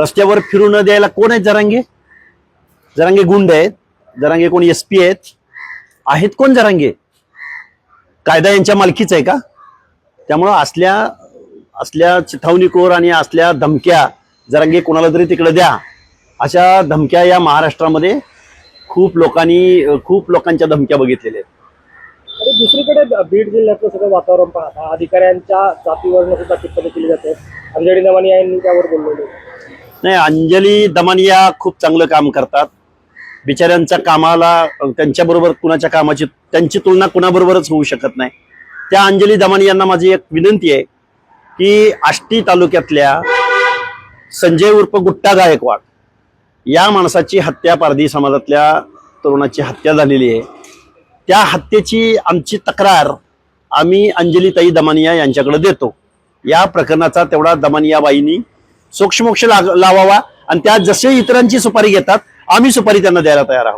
रस्त्यावर फिरू न द्यायला कोण आहेत जरांगे? जरांगे गुंड आहेत. जरांगे कोण एस पी आहेत. आहेत कोण जरांगे? कायदा यांच्या मालकीच आहे का? त्यामुळं असल्या असल्या चिथावणीकोर आणि असल्या धमक्या जरांगे कोणाला तरी तिकडे द्या. अशा धमक्या या महाराष्ट्रामध्ये खूप लोकांनी खूप लोकांच्या धमक्या बघितलेल्या आहेत. दुसरीकडे बीड जिल्ह्यातलं सगळं वातावरण पाहता अधिकाऱ्यांच्या जातीवर सुद्धा टिप्पणी केली जाते. अंजली नवानी यांनी त्यावर बोललेले नाही अंजली दमानिया खूप चांगलं काम करतात. बिचाऱ्यांच्या कामाला त्यांच्याबरोबर कुणाच्या कामाची त्यांची तुलना कुणाबरोबरच होऊ शकत नाही. त्या अंजली दमानी यांना माझी एक विनंती आहे की आष्टी तालुक्यातल्या संजय उर्फ गुट्टा गायकवाड या माणसाची हत्या पारधी समाजातल्या तरुणाची हत्या झालेली आहे. त्या हत्येची आमची तक्रार आम्ही अंजलीताई दमानिया यांच्याकडे देतो. या प्रकरणाचा तेवढा दमानियाबाईंनी सूक्ष्मोक्ष लावावा. आणि त्या जसे इतरांची सुपारी घेतात आम्ही सुपारी त्यांना द्यायला तयार आहोत.